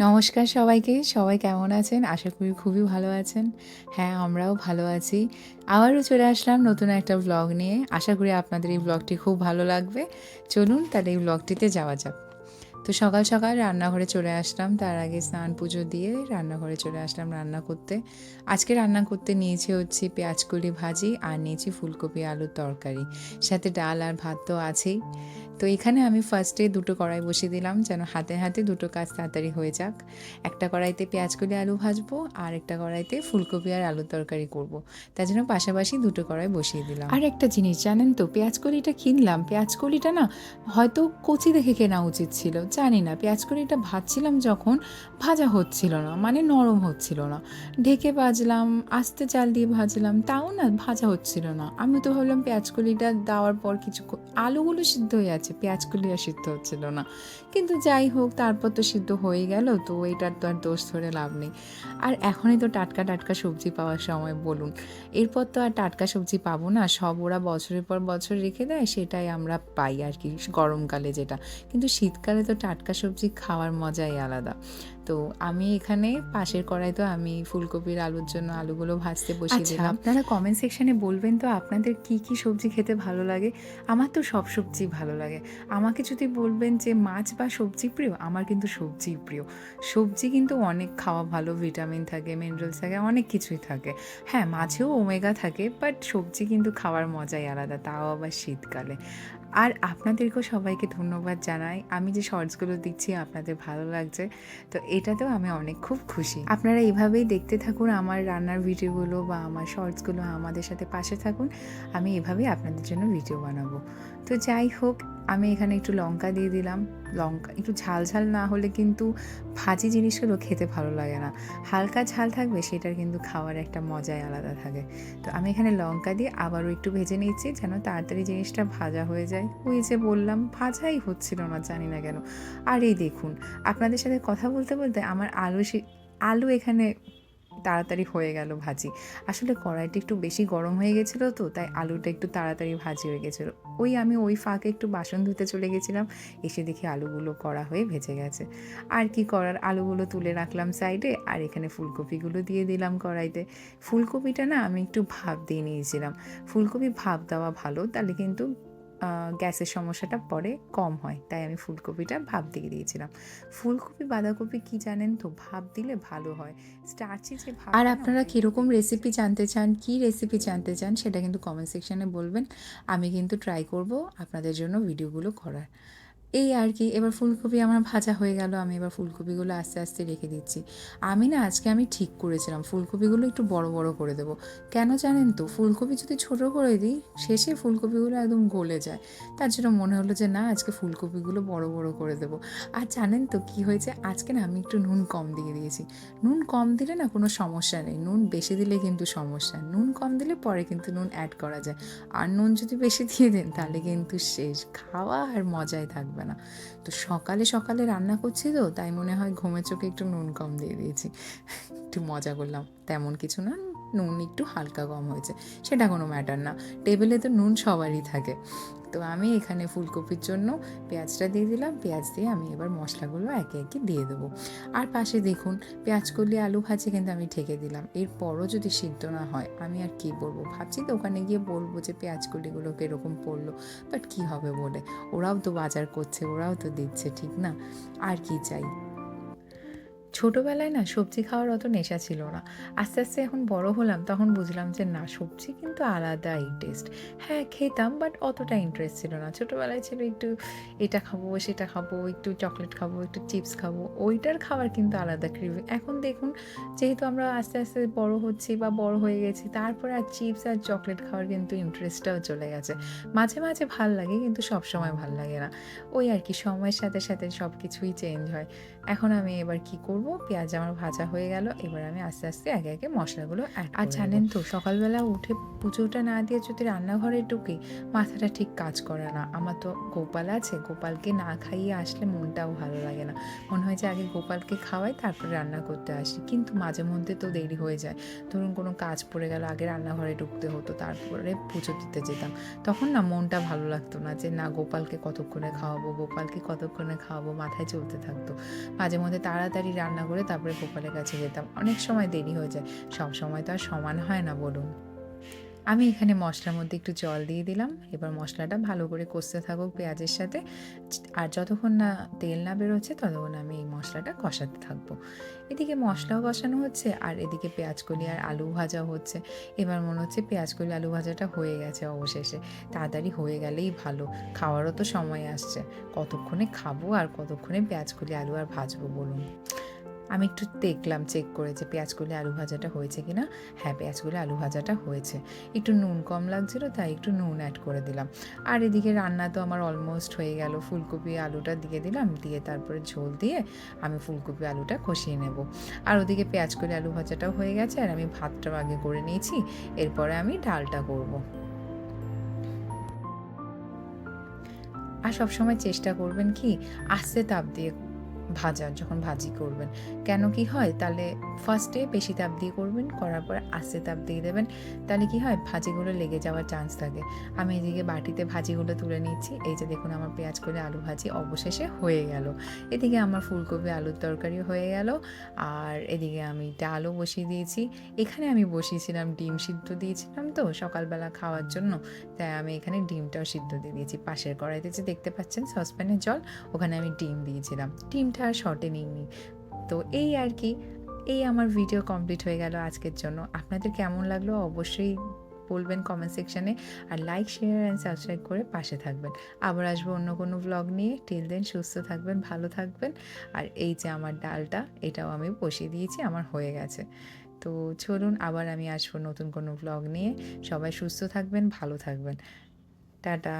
নমস্কার সবাইকে, সবাই কেমন আছেন? আশা করি খুবই ভালো আছেন। হ্যাঁ আমরাও ভালো আছি। আবারও চলে আসলাম নতুন একটা ব্লগ নিয়ে। আশা করি আপনাদের এই ব্লগটি খুব ভালো লাগবে। চলুন তাহলে এই ব্লগটিতে যাওয়া যাক। তো সকাল সকাল রান্নাঘরে চলে আসলাম। তার আগে স্নান পুজো দিয়ে রান্নাঘরে চলে আসলাম রান্না করতে। আজকে রান্না করতে নিয়েছি হচ্ছে পেঁয়াজকলি ভাজি আর নিয়েছি ফুলকপি আলুর তরকারি। সাথে ডাল আর ভাত তো আছেই। তো এখানে আমি ফার্স্টে দুটো কড়াই বসিয়ে দিলাম যেন হাতে হাতে দুটো কাজ তাড়াতাড়ি হয়ে যাক। একটা কড়াইতে পেঁয়াজকলি আলু ভাজবো আর একটা কড়াইতে ফুলকপি আর আলুর তরকারি করব। তার জন্য পাশাপাশি দুটো কড়াই বসিয়ে দিলাম। আর একটা জিনিস জানেন তো, পেঁয়াজকলিটা কিনলাম। পেঁয়াজকলিটা না হয়তো কচি দেখে কেনা উচিত ছিল। জানি না পেঁয়াজকলিটা ভাজছিলাম যখন, ভাজা হচ্ছিল না মানে নরম হচ্ছিল না। ঢেকে ভাজলাম, আস্তে চাল দিয়ে ভাজলাম, তাও না ভাজা হচ্ছিল না। আমি তো ভাবলাম পেঁয়াজ পেঁয়াজকলিটা দেওয়ার পর কিছু আলুগুলো সিদ্ধ হয়ে যাচ্ছে পেঁয়াজকলি আর সিদ্ধ হচ্ছিল না। কিন্তু যাই হোক, তারপর তো সিদ্ধ হয়ে গেল, তো এটার তো আর দোষ ধরে লাভ নেই। আর এখনই তো টাটকা টাটকা সবজি পাওয়ার সময়, বলুন। এরপর তো আর টাটকা সবজি পাবো না, সব ওরা বছরের পর বছর রেখে দেয়, সেটাই আমরা পাই আর কি, গরমকালে যেটা। কিন্তু শীতকালে তো টাটকা সবজি খাওয়ার মজাই আলাদা। তো আমি এখানে পাশের কড়াই তো আমি ফুলকপির আলুর জন্য আলুগুলো ভাজতে বসিয়ে দিলাম। আপনারা কমেন্ট সেকশনে বলবেন তো আপনাদের কি কি সবজি খেতে ভালো লাগে? আমার তো সব সবজি ভালো লাগে। আমাকে যদি বলবেন যে মাছ বা সবজি প্রিয় আমার কিন্তু সবজি প্রিয়। সবজি কিন্তু অনেক খাওয়া ভালো ভিটামিন থাকে মিনারেলস থাকে অনেক কিছুই থাকে। হ্যাঁ মাছেও ওমেগা থাকে বাট সবজি কিন্তু খাওয়ার মজাই আলাদা তাও আবার শীতকালে। আর আপনাদেরকেও সবাইকে ধন্যবাদ জানাই। আমি যে শর্টসগুলো দিচ্ছি, আপনাদের ভালো লাগছে। তো এটাতেও আমি অনেক খুব খুশি। আপনারা এভাবেই দেখতে থাকুন আমার রান্নার ভিডিওগুলো বা আমার শর্টসগুলো আমাদের সাথে পাশে থাকুন। আমি এভাবেই আপনাদের জন্য ভিডিও বানাবো। তো যাই হোক আমি এখানে একটু লঙ্কা দিয়ে দিলাম। লঙ্কা, একটু ঝাল ঝাল না হলে কিন্তু ভাজি জিনিসগুলো খেতে ভালো লাগে না। হালকা ঝাল থাকবে সেটার কিন্তু খাওয়ার একটা মজাই আলাদা থাকে। তো আমি এখানে লঙ্কা দিয়ে আবারও একটু ভেজে নিচ্ছি যেন তাড়াতাড়ি জিনিসটা ভাজা হয়ে যায়। ওই যে বললাম, ভাজাই হচ্ছিল না, জানি না কেন। আর এই দেখুন, আপনাদের সাথে কথা বলতে বলতে আমার আলু সে- আলু এখানে তাড়াতাড়ি হয়ে গেল ভাজি। আসলে কড়াইটা একটু বেশি গরম হয়ে গেছিল তো, তাই আলুটা একটু তাড়াতাড়ি ভাজি হয়ে গেছিল। ওই আমি ওই ফাঁকে একটু বাসন ধুতে চলে গেছিলাম, এসে দেখি আলুগুলো করা হয়ে ভেজে গেছে। আর কি করার? আলুগুলো তুলে রাখলাম সাইডে, আর এখানে ফুলকপিগুলো দিয়ে দিলাম কড়াইতে। ফুলকপিটা না আমি একটু ভাপ দিয়ে নিয়েছিলাম। ফুলকপি ভাপ দেওয়া ভালো, তাহলে কিন্তু গ্যাসের সমস্যাটা পরে কম হয়। তাই আমি ফুলকপিটা ভাব দিয়ে দিয়েছিলাম। ফুলকপি বাঁধাকপি কি জানেন তো? ভাব দিলে ভালো হয়। স্টার্চি যে আর আপনারা কীরকম রেসিপি জানতে চান কি রেসিপি জানতে চান সেটা কিন্তু কমেন্ট সেকশানে বলবেন। আমি কিন্তু ট্রাই করব আপনাদের জন্য ভিডিওগুলো করার। এই আর কি, এবার ফুলকপি আমার ভাজা হয়ে গেল, আমি এবার ফুলকপিগুলো আস্তে আস্তে রেখে দিচ্ছি। আমি না আজকে আমি ঠিক করেছিলাম, ফুলকপিগুলো একটু বড় বড় করে দেবো। কেন জানেন তো, ফুলকপি যদি ছোট করে দিই, শেষে ফুলকপিগুলো একদম গলে যায়। তার জন্য মনে হলো যে না, আজকে ফুলকপিগুলো বড় বড় করে দেবো। আর জানেন তো কি হয়েছে, আজকে না আমি একটু নুন কম দিয়ে দিয়েছি। নুন কম দিলে না কোনো সমস্যা নেই, নুন বেশি দিলে কিন্তু সমস্যা, নুন কম দিলে পরে কিন্তু নুন অ্যাড করা যায়। আর নুন যদি বেশি দিয়ে দেন, তাহলে কিন্তু শেষ, খাওয়া আর মজাই থাকবে না। তো সকালে সকালে রান্না করছি তো, তাই মনে হয় ঘুমের চোখে একটু নুন কম দিয়ে দিয়েছি। একটু মজা করলাম। তেমন কিছু না নুন একটু হালকা কম হয়েছে, সেটা কোনো ম্যাটার না। টেবিলে তো নুন সবারই থাকে। তো আমি এখানে ফুলকপির জন্য পেঁয়াজটা দিয়ে দিলাম। পেঁয়াজ দিয়ে আমি এবার মশলাগুলো একে একে দিয়ে দেবো। আর পাশে দেখুন, পেঁয়াজ করলে আলু ভাজি কিন্তু আমি ঠেকে দিলাম। এরপরও যদি সিদ্ধ না হয়, আমি আর কি বলব? ভাবছি তো ওখানে গিয়ে বলব যে পেঁয়াজ কলিগুলো কীরকম পড়ল বাট কি হবে বলে? ওরাও তো বাজার করছে, ওরাও তো দিচ্ছে, ঠিক না? আর কি চাই? ছোটোবেলায় না সবজি খাওয়ার অত নেশা ছিল না। আস্তে আস্তে এখন বড় হলাম তখন বুঝলাম যে না, সবজি কিন্তু আলাদাই টেস্ট হ্যাঁ খেতাম বাট অতটা ইন্টারেস্ট ছিল না। ছোটোবেলায় ছিল একটু এটা খাব, সেটা খাব, একটু চকলেট খাব, একটু চিপস খাব। ওইটার খাবার কিন্তু আলাদা ক্রিভি এখন দেখুন, যেহেতু আমরা আস্তে আস্তে বড় হচ্ছি বা বড় হয়ে গেছি, তারপরে আর চিপস আর চকলেট খাওয়ার কিন্তু ইন্টারেস্টটাও চলে গেছে। মাঝে মাঝে ভালো লাগে কিন্তু সব সময় ভালো লাগে না। ওই আর কি, সময়ের সাথে সাথে সব কিছুই চেঞ্জ হয়। এখন আমি এবার কি করব? পেঁয়াজ আমার ভাজা হয়ে গেল। এবার আমি আস্তে আস্তে একে একে মশলাগুলো অ্যাড আর জানেন তো সকালবেলা উঠে পুজোটা না দিয়ে যদি রান্নাঘরে ঢুকি মাথাটা ঠিক কাজ করে না। আমার তো গোপাল আছে গোপালকে না খাইয়ে আসলে মনটাও ভালো লাগে না। মনে হয় যে আগে গোপালকে খাওয়াই তারপরে রান্না করতে আসি। কিন্তু মাঝে মধ্যে তো দেরি হয়ে যায়। ধরুন কোনো কাজ পড়ে গেল আগে রান্নাঘরে ঢুকতে হতো তারপরে পুজো দিতে যেতাম। তখন না মনটা ভালো লাগতো না যে না গোপালকে কতক্ষণে খাওয়াবো? গোপালকে কতক্ষণে খাওয়াবো? মাথায় চলতে থাকতো। মাঝে মধ্যে তাড়াতাড়ি রান্না করে তারপরে গোপালের কাছে যেতাম। অনেক সময় দেরি হয়ে যায়। সব সময় তো আর সমান হয় না বলুন। আমি এখানে মশলার মধ্যে একটু জল দিয়ে দিলাম। এবার মশলাটা ভালো করে কষতে থাকুক পেঁয়াজের সাথে। আর যতক্ষণ না তেল না বেরোচ্ছে, ততক্ষণ আমি এই মশলাটা কষাতে থাকব। এদিকে মশলাও কষানো হচ্ছে, আর এদিকে পেঁয়াজকলি আর আলু ভাজাও হচ্ছে। এবার মনে হচ্ছে পেঁয়াজকলি আলু ভাজাটা হয়ে গেছে অবশেষে। তাড়াতাড়ি হয়ে গেলেই ভালো, খাওয়ারও তো সময় আসছে। কতক্ষণে খাব আর কতক্ষণে পেঁয়াজকলি আলু আর ভাজবো বলুন? আমি একটু দেখলাম চেক করে যে পেঁয়াজগুলি আলু ভাজাটা হয়েছে কি না হ্যাঁ পেঁয়াজগুলি আলু ভাজাটা হয়েছে। একটু নুন কম লাগছিল, তাই একটু নুন অ্যাড করে দিলাম। আর এদিকে রান্না তো আমার অলমোস্ট হয়ে গেল। ফুলকপি আলুটা দিয়ে দিলাম, দিয়ে তারপরে ঝোল দিয়ে আমি ফুলকপি আলুটা কষিয়ে নেব। আর ওদিকে পেঁয়াজ করে আলু ভাজাটাও হয়ে গেছে, আর আমি ভাতটাও আগে করে নিয়েছি। এরপরে আমি ডালটা করব। আর সবসময় চেষ্টা করবেন কি, আস্তে তাপ দিয়ে ভাজার, যখন ভাজি করবেন। কেন কি হয়, তাহলে ফার্স্টে বেশি তাপ দিয়ে করবেন, করার পরে আস্তে তাপ দিয়ে দেবেন। তাহলে কি হয়, ভাজিগুলো লেগে যাওয়ার চান্স থাকে আমি এদিকে বাটিতে ভাজিগুলো তুলে নিচ্ছি এই যে দেখুন, আমার পেঁয়াজ করে আলু ভাজি অবশেষে হয়ে গেল। এদিকে আমার ফুলকপি আলুর তরকারি হয়ে গেল। আর এদিকে আমি ডালও বসিয়ে দিয়েছি। এখানে আমি বসিয়েছিলাম ডিম সিদ্ধ দিয়েছিলাম তো সকালবেলা খাওয়ার জন্য। তাই আমি এখানে ডিমটাও সিদ্ধ দিয়ে দিয়েছি। পাশের কড়াইতে যে দেখতে পাচ্ছেন সসপ্যানের জল, ওখানে আমি ডিম দিয়েছিলাম। ডিমটা আর শর্টে নিইনি তো এই আর কি, এই আমার ভিডিও কমপ্লিট হয়ে গেল আজকের জন্য। আপনাদের কেমন লাগল অবশ্যই বলবেন কমেন্ট সেকশানে আর লাইক শেয়ার অ্যান্ড সাবস্ক্রাইব করে পাশে থাকবেন। আবার আসব অন্য কোনো ব্লগ নিয়ে। টিল দেন সুস্থ থাকবেন, ভালো থাকবেন। আর এই যে আমার ডালটা, এটাও আমি বসিয়ে দিয়েছি, আমার হয়ে গেছে। তো চলুন, আবার আমি আসব নতুন কোনো ব্লগ নিয়ে। সবাই সুস্থ থাকবেন, ভালো থাকবেন। টাটা।